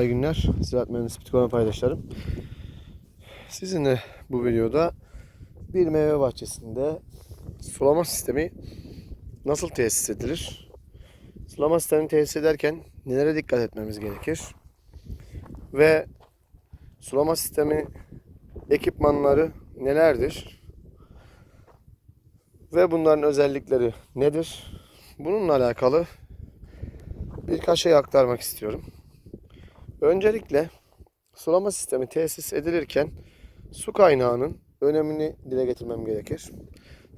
İyi günler. Ziraat Mühendisi Psikoloji paydaşlarım. Sizinle bu videoda bir meyve bahçesinde sulama sistemi nasıl tesis edilir? Sulama sistemini tesis ederken nelere dikkat etmemiz gerekir? Ve sulama sistemi ekipmanları nelerdir? Ve bunların özellikleri nedir? Bununla alakalı birkaç şey aktarmak istiyorum. Öncelikle sulama sistemi tesis edilirken su kaynağının önemini dile getirmem gerekir.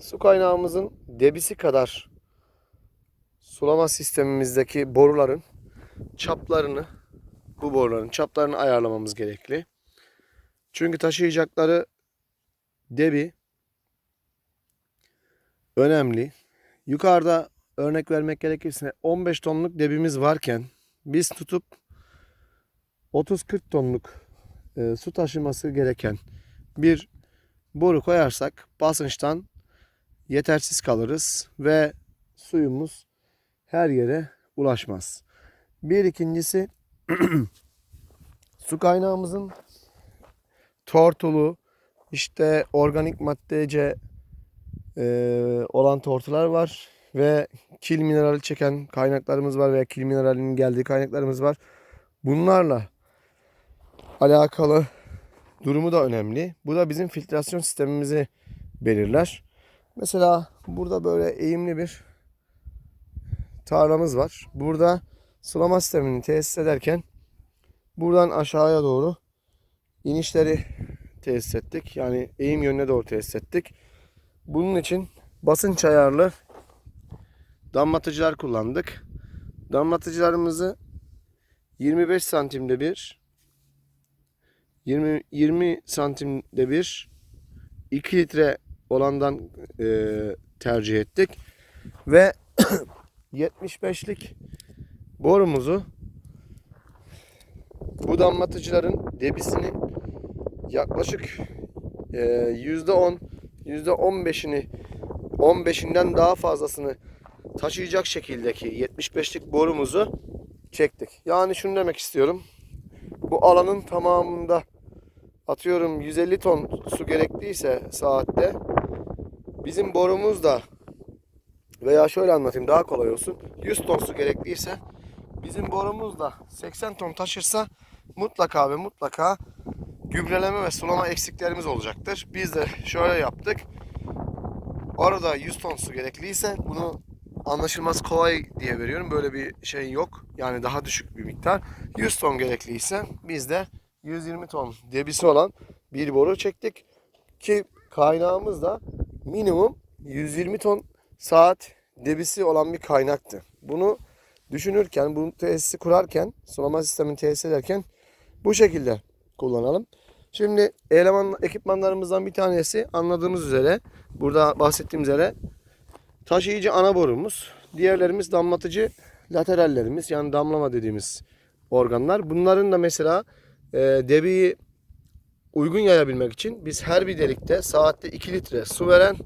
Su kaynağımızın debisi kadar sulama sistemimizdeki boruların çaplarını bu boruların çaplarını ayarlamamız gerekli. Çünkü taşıyacakları debi önemli. Yukarıda örnek vermek gerekirse 15 tonluk debimiz varken biz tutup 30-40 tonluk e, su taşıması gereken bir boru koyarsak basınçtan yetersiz kalırız ve suyumuz her yere ulaşmaz. Bir ikincisi su kaynağımızın tortulu işte organik maddece e, olan tortular var ve kil minerali çeken kaynaklarımız var veya kil mineralinin geldiği kaynaklarımız var. Bunlarla alakalı durumu da önemli. Bu da bizim filtrasyon sistemimizi belirler. Mesela burada böyle eğimli bir tarlamız var. Burada sulama sistemini tesis ederken buradan aşağıya doğru inişleri tesis ettik. Yani eğim yönüne doğru tesis ettik. Bunun için basınç ayarlı damlatıcılar kullandık. Damlatıcılarımızı 25 santimde bir 20 20 santimde bir 2 litre olandan e, tercih ettik ve 75'lik borumuzu bu damlatıcıların debisinin yaklaşık e, %10 %15'ini 15'inden daha fazlasını taşıyacak şekildeki 75'lik borumuzu çektik. Yani şunu demek istiyorum. Bu alanın tamamında atıyorum 150 ton su gerekliyse saatte bizim borumuz da veya şöyle anlatayım daha kolay olsun. 100 ton su gerekliyse bizim borumuz da 80 ton taşırsa mutlaka ve mutlaka gübreleme ve sulama eksiklerimiz olacaktır. Biz de şöyle yaptık. Orada 100 ton su gerekliyse bunu anlaşılması kolay diye veriyorum. Böyle bir şey yok. Yani daha düşük bir miktar. 100 ton gerekliyse biz de 120 ton debisi olan bir boru çektik. Ki kaynağımız da minimum 120 ton saat debisi olan bir kaynaktı. Bunu düşünürken, bu tesisi kurarken, sulama sistemini tesis ederken bu şekilde kullanalım. Şimdi eleman ekipmanlarımızdan bir tanesi anladığımız üzere, burada bahsettiğimiz üzere taşıyıcı ana borumuz. Diğerlerimiz damlatıcı laterallerimiz yani damlama dediğimiz organlar. Bunların da mesela e, debiyi uygun yayabilmek için biz her bir delikte saatte 2 litre su veren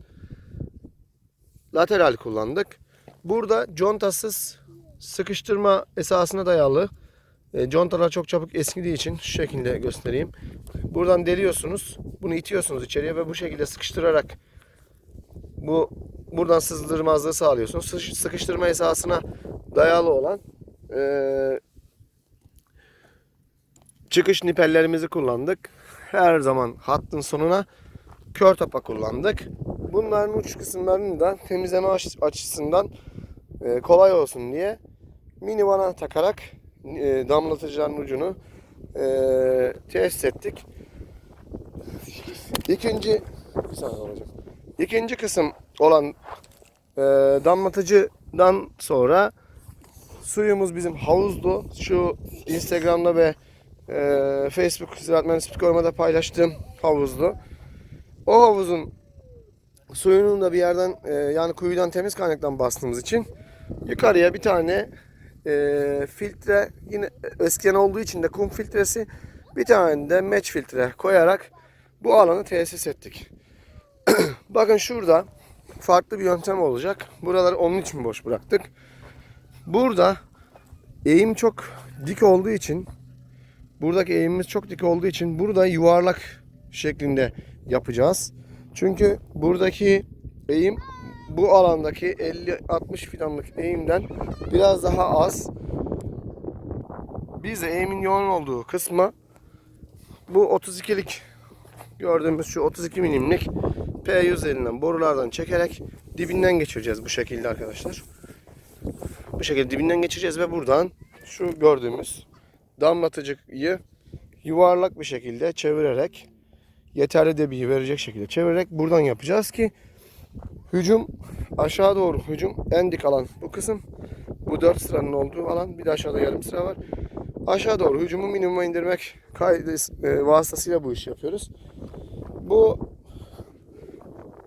lateral kullandık. Burada contasız sıkıştırma esasına dayalı e, contalar çok çabuk eskidiği için şu şekilde göstereyim. Buradan deliyorsunuz. Bunu itiyorsunuz içeriye ve bu şekilde sıkıştırarak bu buradan sızdırmazlığı sağlıyorsunuz. Sıkış- Sıkıştırma esasına dayalı olan e, çıkış nipellerimizi kullandık. Her zaman hattın sonuna kör tapa kullandık. Bunların uç kısımlarını da temizleme aç- açısından e, kolay olsun diye mini vana takarak e, damlatıcıların ucunu e, tesis ettik. İkinci. İkinci kısım olan e, damlatıcıdan sonra suyumuz bizim havuzdu. Şu Instagram'da ve e, Facebook Ziraat Mühendislik Koruma'da paylaştığım havuzdu. O havuzun suyunun da bir yerden e, yani kuyudan temiz kaynaktan bastığımız için yukarıya bir tane e, filtre yine eskiden olduğu için de kum filtresi bir tane de match filtre koyarak bu alanı tesis ettik. Bakın şurada farklı bir yöntem olacak. Buraları onun için boş bıraktık. Burada eğim çok dik olduğu için buradaki eğimimiz çok dik olduğu için burada yuvarlak şeklinde yapacağız. Çünkü buradaki eğim bu alandaki 50-60 fidanlık eğimden biraz daha az. Biz eğimin yoğun olduğu kısma bu 32'lik gördüğümüz şu 32 milimlik P100'lerinden borulardan çekerek dibinden geçireceğiz bu şekilde arkadaşlar. Bu şekilde dibinden geçireceğiz ve buradan şu gördüğümüz damlatıcıyı yuvarlak bir şekilde çevirerek yeterli debiyi verecek şekilde çevirerek buradan yapacağız ki hücum aşağı doğru hücum en dik alan bu kısım. Bu 4 sıranın olduğu alan. Bir de aşağıda yarım sıra var. Aşağı doğru hücumu minimuma indirmek kaydı e, vasıtasıyla bu işi yapıyoruz. Bu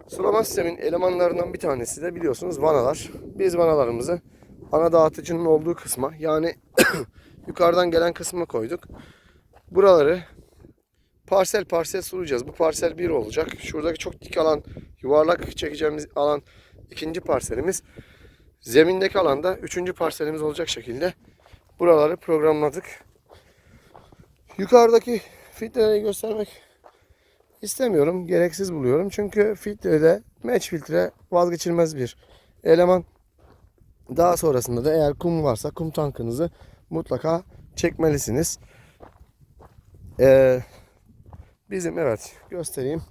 sulama sistemin elemanlarından bir tanesi de biliyorsunuz vanalar. Biz vanalarımızı ana dağıtıcının olduğu kısma yani yukarıdan gelen kısma koyduk. Buraları parsel parsel sulayacağız. Bu parsel 1 olacak. Şuradaki çok dik alan, yuvarlak çekeceğimiz alan ikinci parselimiz. Zemindeki alanda üçüncü parselimiz olacak şekilde buraları programladık. Yukarıdaki filtreleri göstermek istemiyorum. Gereksiz buluyorum. Çünkü filtrede match filtre vazgeçilmez bir eleman. Daha sonrasında da eğer kum varsa kum tankınızı mutlaka çekmelisiniz. Ee, bizim evet göstereyim.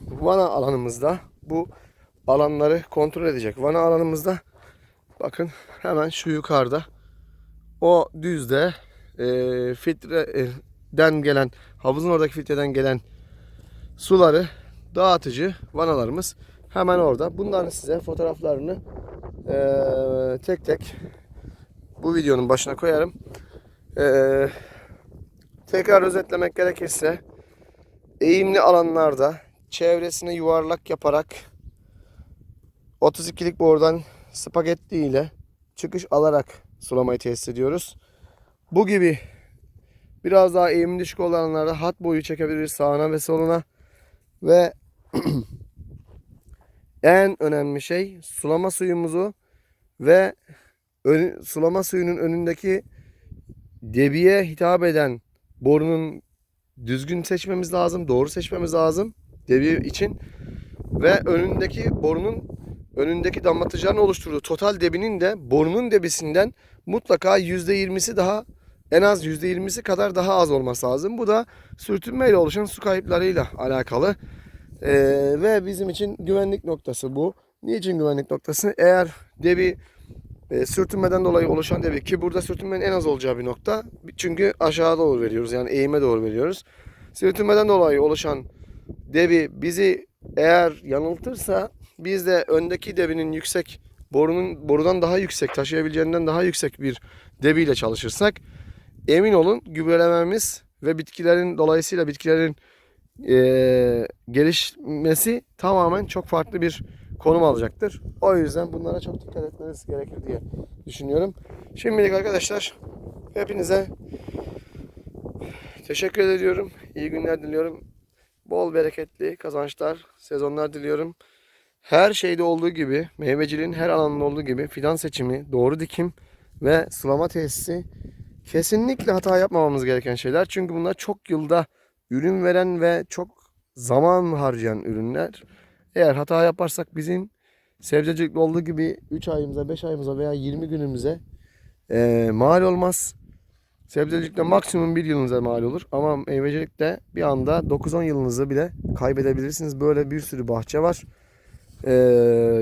Vana alanımızda bu alanları kontrol edecek. Vana alanımızda bakın hemen şu yukarıda o düzde e, filtreden gelen havuzun oradaki filtreden gelen suları dağıtıcı vanalarımız hemen orada. Bunların size fotoğraflarını e, tek tek bu videonun başına koyarım. E, tekrar özetlemek gerekirse eğimli alanlarda çevresini yuvarlak yaparak 32'lik borudan spagetti ile çıkış alarak sulamayı tesis ediyoruz. Bu gibi biraz daha eğimli düşük olanlarda hat boyu çekebiliriz sağına ve soluna. Ve en önemli şey sulama suyumuzu ve ön- sulama suyunun önündeki debiye hitap eden borunun düzgün seçmemiz lazım, doğru seçmemiz lazım debi için ve önündeki borunun önündeki damlatıcıların oluşturduğu total debinin de borunun debisinden mutlaka %20'si daha en az %20'si kadar daha az olması lazım. Bu da sürtünmeyle oluşan su kayıplarıyla alakalı. Ee, ve bizim için güvenlik noktası bu. Niçin güvenlik noktası? Eğer debi e, sürtünmeden dolayı oluşan debi ki burada sürtünmenin en az olacağı bir nokta. Çünkü aşağı doğru veriyoruz yani eğime doğru veriyoruz. Sürtünmeden dolayı oluşan debi bizi eğer yanıltırsa biz de öndeki debinin yüksek borunun borudan daha yüksek taşıyabileceğinden daha yüksek bir debiyle çalışırsak emin olun gübrelememiz ve bitkilerin dolayısıyla bitkilerin eee, gelişmesi tamamen çok farklı bir konum alacaktır. O yüzden bunlara çok dikkat etmeniz gerekir diye düşünüyorum. Şimdilik arkadaşlar hepinize teşekkür ediyorum. İyi günler diliyorum. Bol bereketli kazançlar, sezonlar diliyorum. Her şeyde olduğu gibi, meyveciliğin her alanında olduğu gibi fidan seçimi, doğru dikim ve sulama tesisi kesinlikle hata yapmamamız gereken şeyler. Çünkü bunlar çok yılda ürün veren ve çok zaman harcayan ürünler. Eğer hata yaparsak bizim sebzecilikte olduğu gibi 3 ayımıza, 5 ayımıza veya 20 günümüze eee mal olmaz. Sebzecilikte maksimum bir yılınıza mal olur. Ama meyvecilikte bir anda 9-10 yılınızı bile kaybedebilirsiniz. Böyle bir sürü bahçe var. Ee,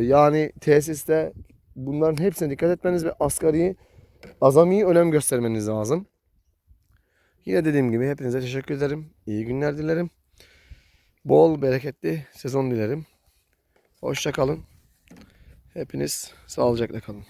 yani tesiste bunların hepsine dikkat etmeniz ve asgari, azami önem göstermeniz lazım. Yine dediğim gibi hepinize teşekkür ederim. İyi günler dilerim. Bol bereketli sezon dilerim. Hoşça kalın. Hepiniz sağlıcakla kalın.